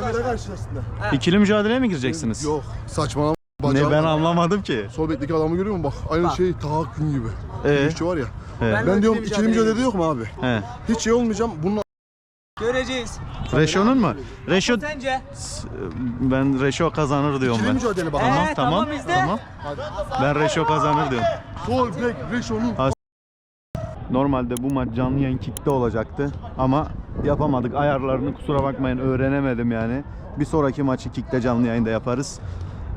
Kamera karşısında. İkili mücadeleye mi gireceksiniz? Yok saçmalama. Ne Bacağım ben anlamadım ki. Sol bekteki adamı görüyor musun bak? Aynı şey Taha Akgün gibi. Ee? İşçi var ya. He. Ben, diyorum ikili mücadelede yok mu abi? He. Hiç şey olmayacağım. Bununla Göreceğiz. Reşo'nun mu? Reşo Sence? ben Reşo kazanır diyorum ikili ben. mücadele bak. Tamam Ee, tamam tamam, izle. tamam. Ben Reşo kazanır diyorum. Sol bek Reşo'nun. Normalde bu maç canlı yayın kickte olacaktı ama yapamadık. Ayarlarını kusura bakmayın öğrenemedim yani. Bir sonraki maçı kickte canlı yayında yaparız.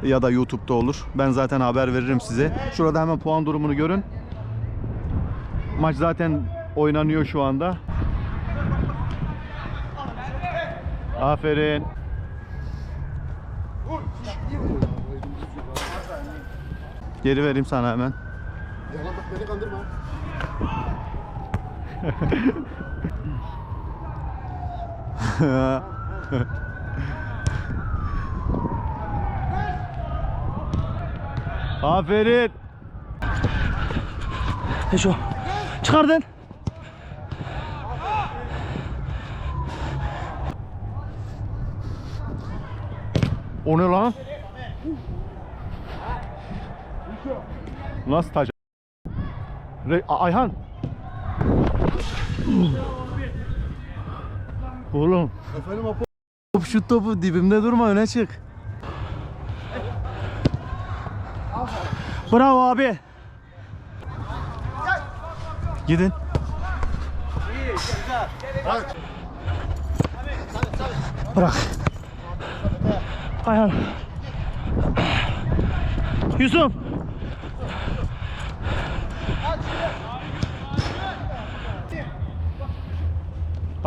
Ya da YouTube'da olur. Ben zaten haber veririm size. Şurada hemen puan durumunu görün. Maç zaten oynanıyor şu anda. Aferin. Geri vereyim sana hemen. Yalan bak beni kandırma. Aferin. Eşo. Çıkardın. O ne lan? Nasıl taç? Re- A- Ayhan. Oğlum. Efendim Apo. Top şu topu dibimde durma öne çık. Bravo abi. Gidin. Bırak. Ayhan. Yusuf.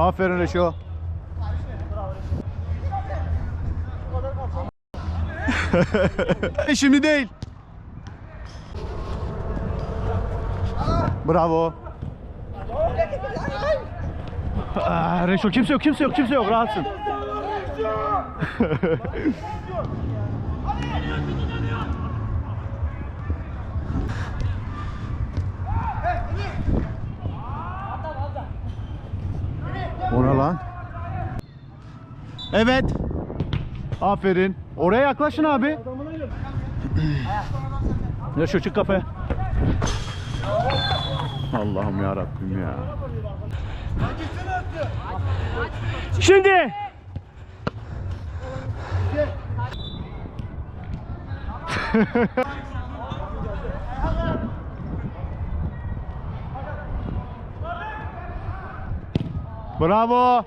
Aferin Reşo. Şimdi değil. Bravo. Aa, Reşo kimse yok kimse yok kimse yok rahatsın. O lan? Evet. Aferin. Oraya yaklaşın abi. Ya şu çık kafaya. Allah'ım ya Rabbim ya. Şimdi. Bravo.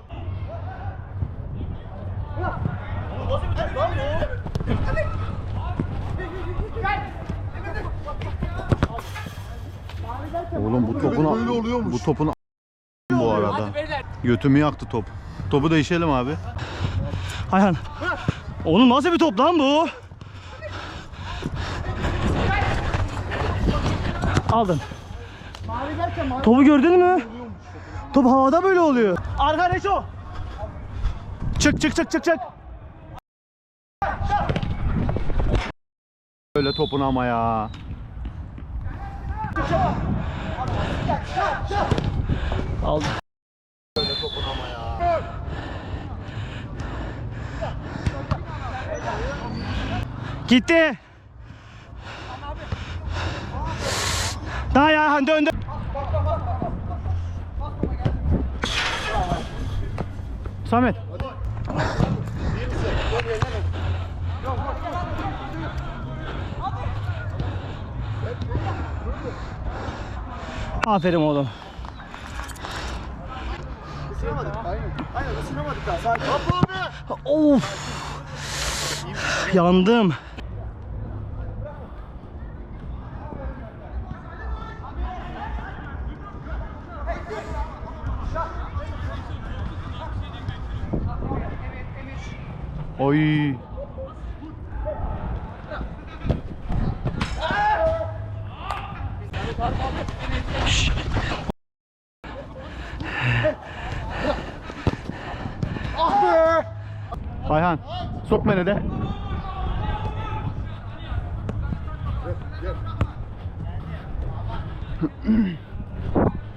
Oğlum bu topun Böyle oluyormuş. bu topun bu arada. Götümü yaktı top. Topu değişelim abi. Ayhan. Oğlum nasıl bir top lan bu? Aldın. Topu gördün mü? Top havada böyle oluyor. Arka Reşo. Çık çık çık çık çık. Öyle topun ama ya. Aldı. Gitti. Daha ya dön dön. Samet. Aferin oğlum. Aynen ısınamadık daha. Sakin. Of. Yandım. Oy. Ayhan sok beni de.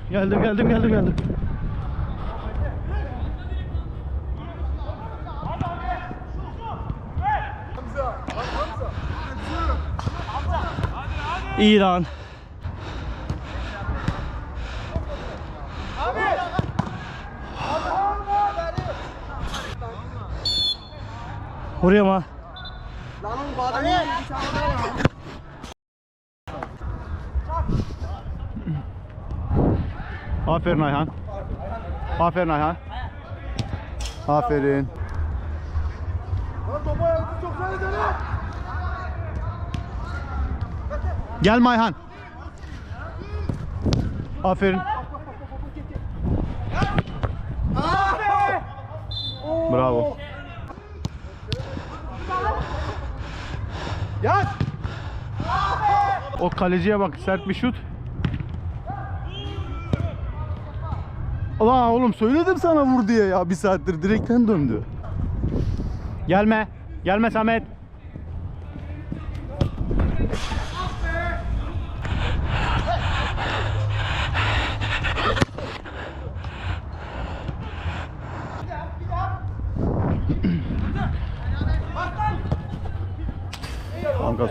Geldim geldim geldim geldim. Lan. Vuruyor mu? Aferin Ayhan. Aferin Ayhan. Aferin. Lan topu ayakta çok güzel dönüyor. Gelme Ayhan. Aferin. Bravo. Yat. O kaleciye bak sert bir şut. Ulan oğlum söyledim sana vur diye ya bir saattir direkten döndü. Gelme. Gelme Samet.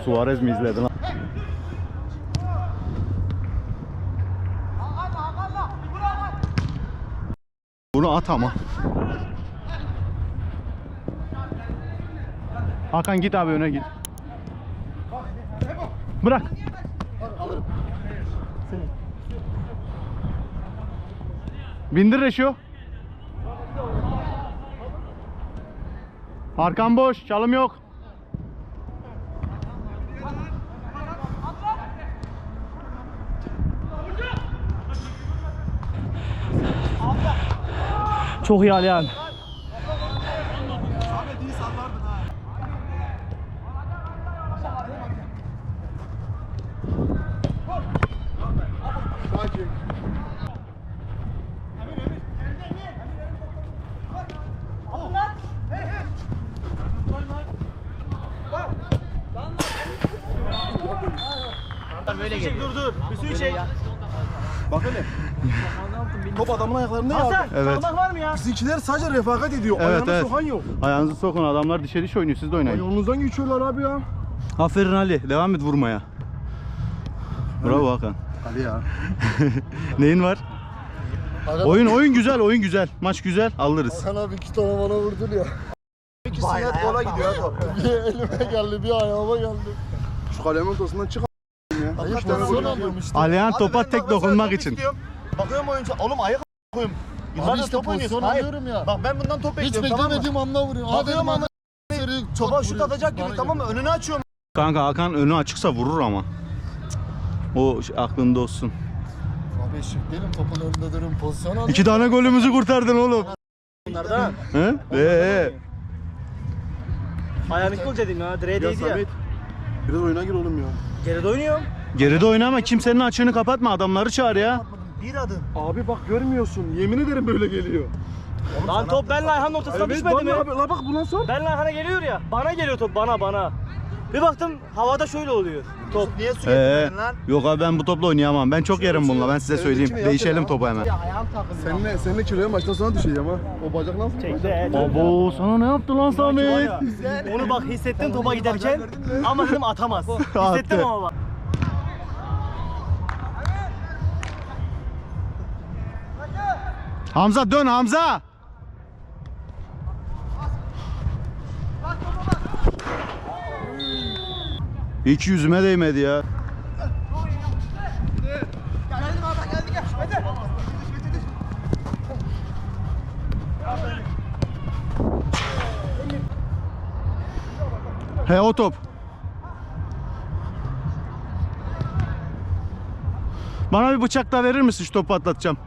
Suarez mi izledin lan? Bunu at ama. Hakan git abi öne git. Bırak. Bindir Reşo. Arkan boş, çalım yok. Çok iyi. Ahmet iyi sallardın ha. Sakin. Dur dur. Bir suyu çek. Bak hele. Top ayaklarında ya. Hasan, Evet. çalmak var mı ya? Bizimkiler sadece refakat ediyor. Evet, Ayağını evet. sokan yok. Ayağınızı sokun adamlar dişe diş oynuyor siz de Ay, oynayın. Yolunuzdan geçiyorlar abi ya. Aferin Ali devam et vurmaya. Bravo Hakan. Hadi ya. Neyin var? Oyun oyun güzel oyun güzel. Maç güzel alırız. Hakan abi iki tane bana vurdun ya. İki sinet gola gidiyor top. Bir elime geldi, bir ayağıma geldi. Şu kalemin ortasından çık a**ayım ya. Ayıp Üç tane pozisyon gol alıyorum işte. Alihan topa tek dokunmak için. Bakıyorum oyuncu. Oğlum ayak koyayım. Abi Yıllardır işte top oynuyorsun. Hayır. alıyorum ya. Bak ben bundan top Hiç bekliyorum tamam mı? beklemediğim anda vuruyor. Bakıyorum dedim ama seri Topa çok şut vuruyor. atacak gibi Bana tamam mı? Önünü açıyorum. Kanka Hakan önü açıksa vurur ama. O aklında olsun. Abi eşek değilim topun önünde duruyorum pozisyon alıyorum. İki tane golümüzü kurtardın oğlum. Bunlardan. He? Ee, Ayağını gol dedim ya. Direğe Ya değdi ya. Biraz oyuna gir oğlum ya. Geride oynuyorum. geride oynama kimsenin açığını kapatma adamları çağır ya. Bir adım. Abi bak görmüyorsun. Yemin ederim böyle geliyor. Lan top benle Ayhan'ın ortasına düşmedi bak mi? abi. La bak buna sor. Benle Ayhan'a geliyor ya. Bana geliyor top bana bana. Bir baktım havada şöyle oluyor. Top. Niye su Ee, lan? yok abi ben bu topla oynayamam. Ben çok yerim bununla ben size söyleyeyim. Değişelim ya. topu hemen. Seninle, seninle kiloya maçtan sonra düşeceğim ha. O bacak nasıl? Çekti. Abo sana ne yaptı lan Samet? Onu bak hissettim topa giderken ama dedim atamaz. Hissettim ama bak. Hamza dön Hamza. Hiç yüzüme değmedi ya. He o top. Bana bir bıçak da verir misin şu topu atlatacağım.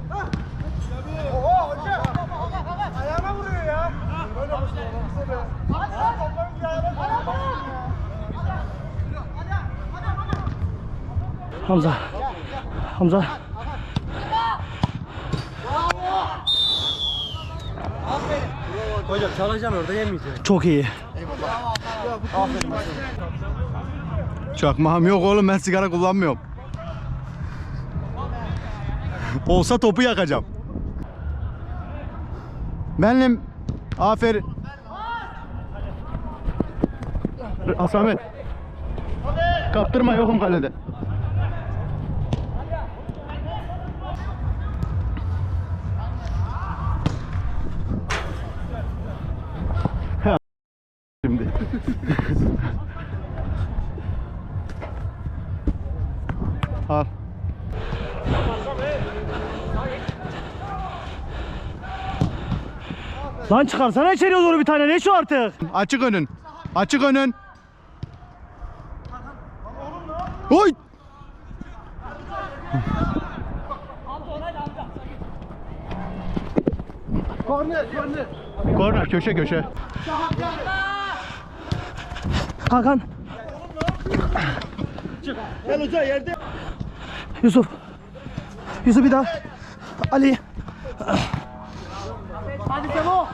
Hamza. Hamza. Hocam çalacaksın orada yemeyeceksin. Çok iyi. Eyvallah. Aferin. Çakmağım yok oğlum ben sigara kullanmıyorum. Olsa topu yakacağım. Benim aferin. Asamet. Kaptırma yokum kalede. Şimdi. Al. Lan çıkarsana içeriye doğru bir tane. Ne şu artık? Açık önün. Açık önün. Oy! Korner, korner. Korner köşe köşe. Hakan. Gel hoca yerde. Yusuf. Yusuf bir daha. Ali. Hadi Semo.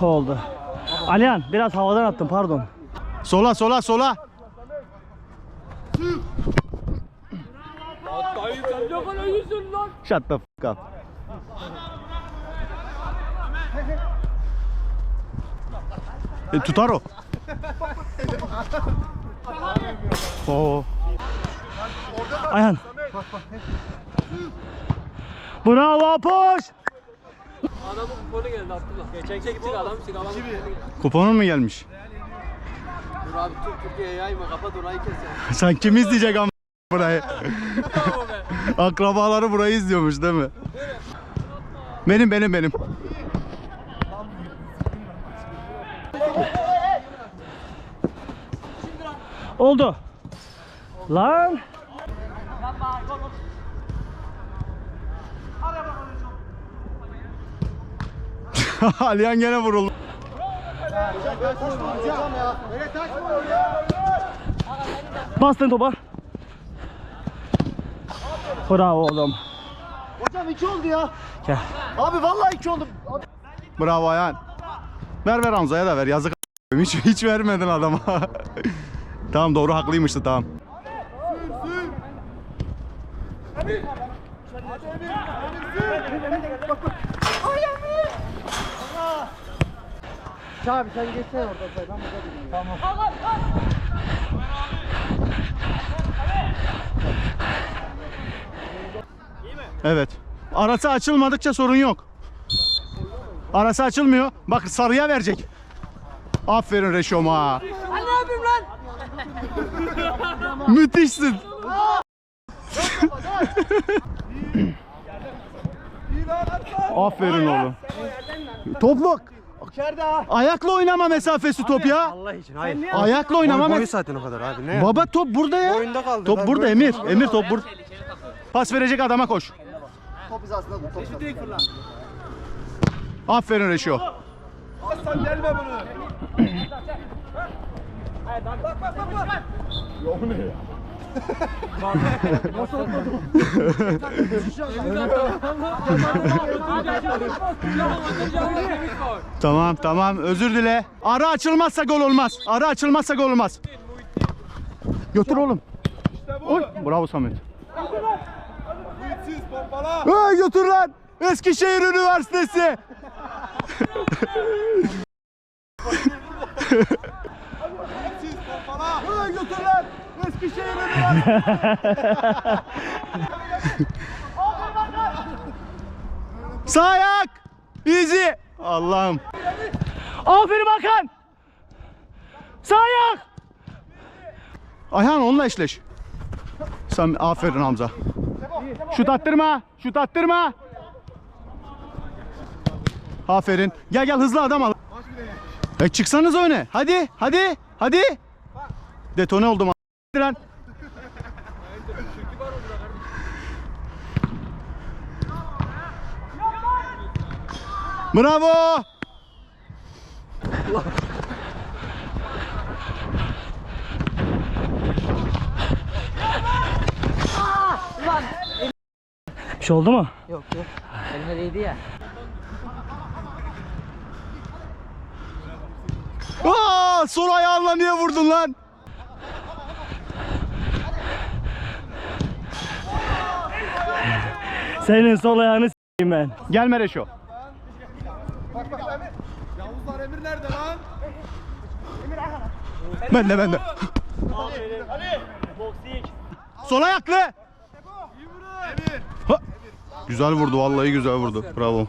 Oldu. Alihan biraz havadan attım pardon. Sola sola sola. Shut the fuck up. E, tutar o. Oo. Ayhan. Bravo Apoş. Adamın kuponu geldi Abdullah. Geçen gittik adam sigara Kuponun mu gelmiş? Dur abi Türk Türkiye'ye yayma kapat orayı kes ya. Sen kim izleyecek ama burayı? Akrabaları burayı izliyormuş değil mi? Benim benim benim. Oldu. Lan. Aliyan gene vuruldu. Hocam ya. Böyle taşma hocam. Bastın topa. Bravo oğlum. Hocam iki oldu ya. Gel. Abi vallahi iki oldu. Bravo Ayhan. Ver ver Hamza'ya da ver yazık. Hiç, hiç vermedin adama. tamam doğru haklıymıştı tamam. Abi sen geçsene oradan sen. Ben burada durayım. Tamam. Evet. Arası açılmadıkça sorun yok. Arası açılmıyor. Bak sarıya verecek. Aferin Reşom'a. Ne yapayım lan? Müthişsin. Aferin oğlum. Topluk. Ayakla oynama mesafesi top ya. Allah için hayır. Ayakla oynama Boyu mesafesi. zaten o kadar abi. Ne? Baba top burada ya. Oyunda kaldı. Top Ben burada böyle- Emir. Emir top burada. Pas verecek adama koş. Top hizasında dur. Top hizasında. Aferin Reşo. Tamam tamam özür dile. Ara açılmazsa gol olmaz. Ara açılmazsa gol olmaz. Götür oğlum. Oy, bravo Samet. Hey, götür lan. Eskişehir Üniversitesi. Hey, götür lan. Eskişehir Üniversitesi. Sağ ayak. Easy. Allah'ım. Aferin Hakan. Sağ ayak. Ayhan onunla eşleş. Sen aferin Hamza. Şut attırma. Şut attırma. Aferin. Gel gel hızlı adam al. E çıksanız öne. Hadi hadi hadi. Detone oldum. Lan. Bravo. şey oldu mu? Yok yok. Eline değdi ya. Aa, sol ayağınla niye vurdun lan? Senin sol ayağını s**eyim ben. Gel Mereşo. Yavuzlar Emir nerede lan? Ben de ben de. Sol ayaklı. Ha. Güzel vurdu vallahi güzel vurdu. Bravo.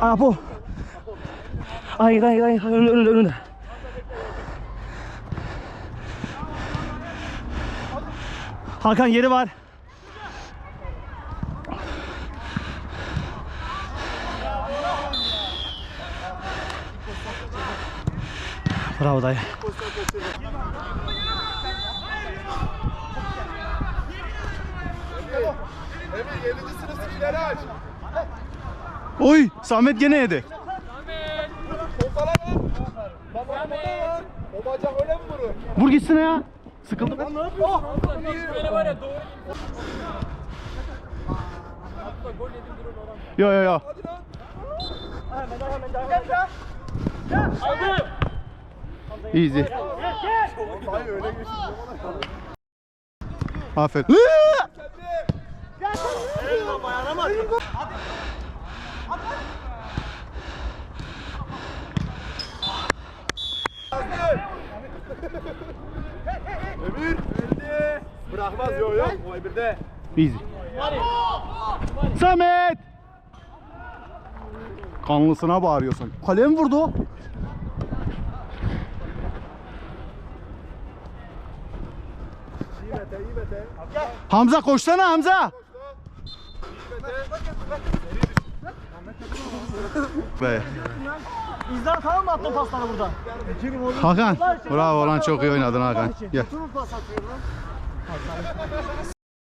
Aa bu. Ay ay ay önünde önünde Hakan yeri var. Bravo dayı. Emir 7. sınıftakileri aç. Oy Samet gene yedi. Topa lan. Baba baba lan. O bacak öyle mi vurur? Vur gitsin ya. Sıkıldım. Lan ne yapıyorsun? Yo yo yo. Easy. Aferin. Emir. Geldi. Bırakmaz yok yok. O Emir'de. Easy. Samet! Kanlısına bağırıyorsun. Kalem vurdu. Hamza koşsana Hamza. Be. İzler tamam mı attın pasları burada? Hakan. Bravo lan çok iyi oynadın Hakan. Gel.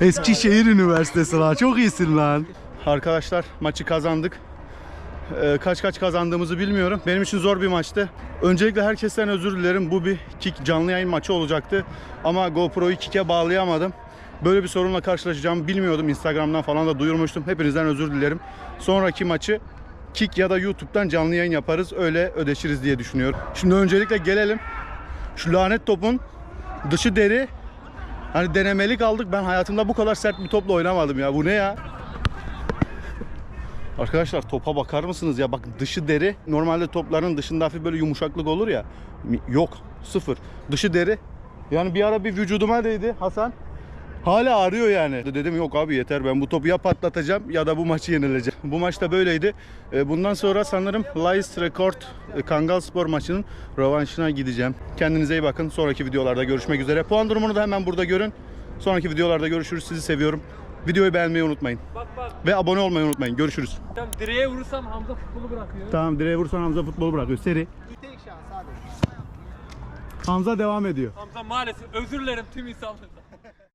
Eskişehir Üniversitesi lan çok iyisin lan. Arkadaşlar maçı kazandık. Ee, kaç kaç kazandığımızı bilmiyorum. Benim için zor bir maçtı. Öncelikle herkesten özür dilerim. Bu bir kick canlı yayın maçı olacaktı. Ama GoPro'yu kick'e bağlayamadım. Böyle bir sorunla karşılaşacağımı bilmiyordum. Instagram'dan falan da duyurmuştum. Hepinizden özür dilerim. Sonraki maçı Kick ya da YouTube'dan canlı yayın yaparız. Öyle ödeşiriz diye düşünüyorum. Şimdi öncelikle gelelim. Şu lanet topun dışı deri. Hani denemelik aldık. Ben hayatımda bu kadar sert bir topla oynamadım ya. Bu ne ya? Arkadaşlar topa bakar mısınız ya? Bak dışı deri. Normalde topların dışında hafif böyle yumuşaklık olur ya. Yok. Sıfır. Dışı deri. Yani bir ara bir vücuduma değdi Hasan. Hala ağrıyor yani. Dedim yok abi yeter ben bu topu ya patlatacağım ya da bu maçı yenileceğim. Bu maçta böyleydi. E, Bundan sonra sanırım Lies Record e, Kangal Spor maçının rövanşına gideceğim. Kendinize iyi bakın. Sonraki videolarda görüşmek üzere. Puan durumunu da hemen burada görün. Sonraki videolarda görüşürüz. Sizi seviyorum. Videoyu beğenmeyi unutmayın. Ve abone olmayı unutmayın. Görüşürüz. Direğe vurursam Hamza futbolu bırakıyor. Tamam direğe vursan Hamza futbolu bırakıyor. Seri. Hamza devam ediyor. Hamza maalesef özür dilerim tüm insanlardan.